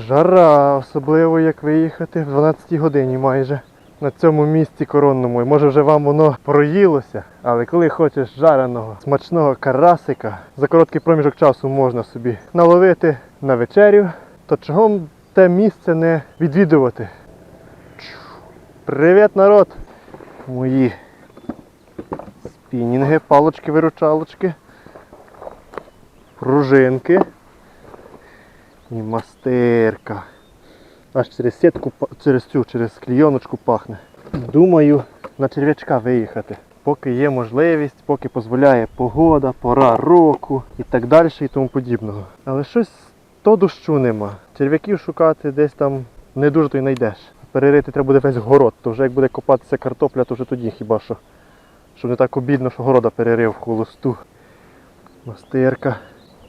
Жара, особливо як виїхати в 12 годині майже. На цьому місці коронному. І може вже вам воно проїлося, але коли хочеш жареного, смачного карасика, за короткий проміжок часу можна собі наловити на вечерю, то чого те місце не відвідувати? Привіт, народ! Мої спінінги, палочки-виручалочки, пружинки і мастирка. Аж через сітку, через цю, через клійоночку пахне. Думаю на черв'ячка виїхати. Поки є можливість, поки дозволяє погода, пора року і так далі і тому подібного. Але щось то дощу нема. Черв'яків шукати десь там не дуже то й знайдеш. Перерити треба буде весь город, то вже як буде копатися картопля, то вже тоді хіба що. Щоб не так обідно, що города перерив холосту. Мастирка.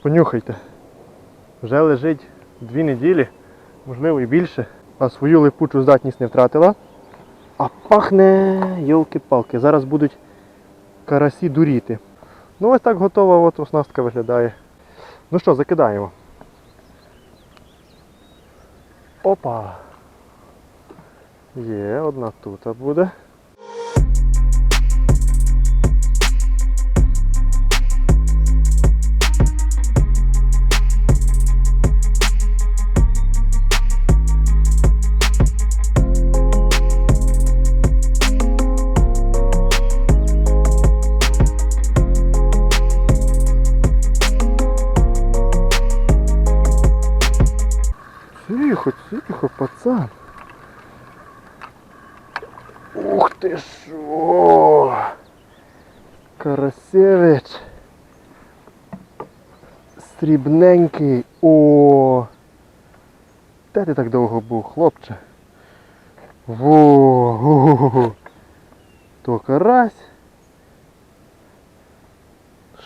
Понюхайте. Вже лежить дві неділі, можливо і більше, а свою липучу здатність не втратила. А пахне йолки-палки. Зараз будуть карасі дуріти. Ну ось так готова от оснастка виглядає. Ну що, закидаємо. Опа! Є, одна тут буде. Тихо, тихо, пацан. Ух ти що! Карасевич. Срібненький. О! Де ти так довго був, хлопче? Во! То карась.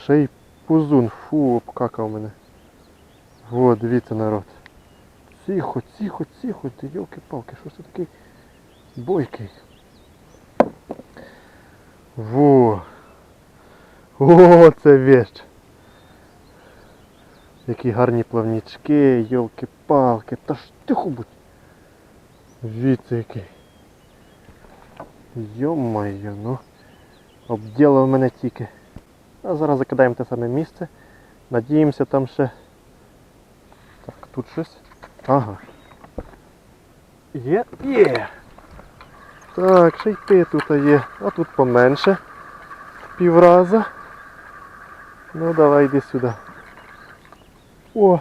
Ще й пузун. Фу, обкакав мене. Во, дивіться народ. Тихо, тихо, тихо, ти йолки-палки, що ж ти такий бойкий? Во! О, це вещь! Які гарні плавнічки, йолки-палки, та ж тихо будь! Віце який. Йо-моє, ну. Обділив мене тільки. А зараз закидаємо те саме місце. Надіємося там ще. Так, тут щось. Ага. Є? Є. Так, ще й ти тут є. А тут поменше. Півраза. Ну давай йди сюди. О!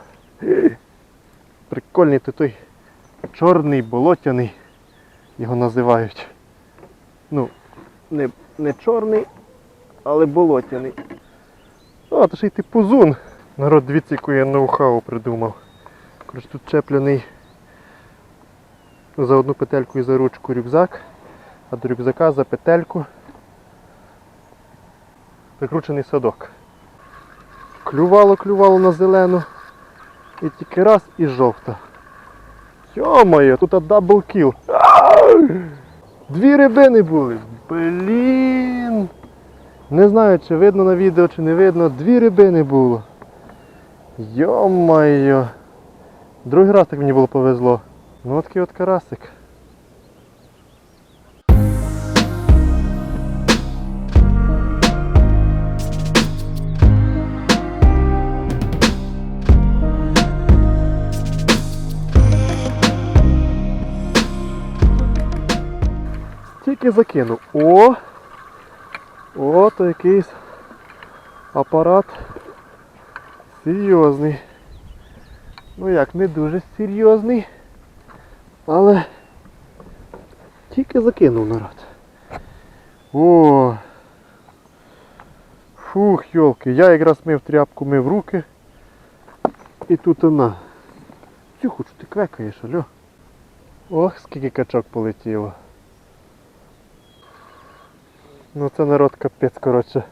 Прикольний ти той чорний болотяний. Його називають. Ну, не, не чорний, але болотяний. А, то ще й ти пузун. Народ, дивіться, яку я ноу-хау придумав. Коротше, тут чепляний за одну петельку і за ручку рюкзак, а до рюкзака за петельку прикручений садок. Клювало, клювало на зелену. І тільки раз і жовта. Йо-моє, тут дабл кіл. Дві рибини були. Блін. Не знаю, чи видно на відео, чи не видно. Дві рибини було. Йо-моє. Другий раз так мені було повезло. Ну такий от карасик. Тільки закинув. О! О, то якийсь апарат серйозний. Ну як, не дуже серйозний. Але тільки закинув народ. О! Фух, йолки, я якраз мив тряпку, мив руки. І тут вона. Тихо, що ти квекаєш, алло? Ох, скільки качок полетіло. Ну це народ капець, коротше.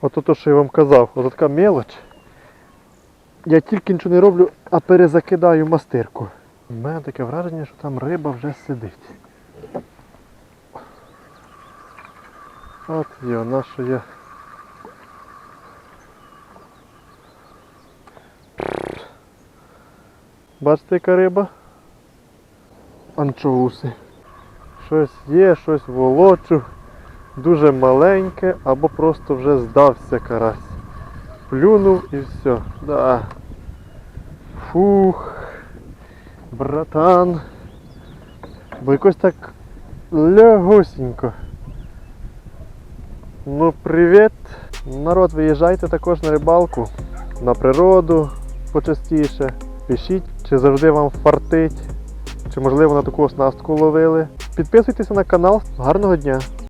Ото то, що я вам казав, ото така мелоч. Я тільки нічого не роблю, а перезакидаю мастирку. У мене таке враження, що там риба вже сидить. От є, вона що є. Бачите, яка риба? Анчоуси. Щось є, щось волочу. Дуже маленьке або просто вже здався карась. Плюнув і все. Да. Фух. Братан. Бо якось так лягосінько. Ну, привіт! Народ, виїжджайте також на рибалку, на природу почастіше. Пишіть, чи завжди вам фартить, чи можливо на таку оснастку ловили. Підписуйтеся на канал. Гарного дня!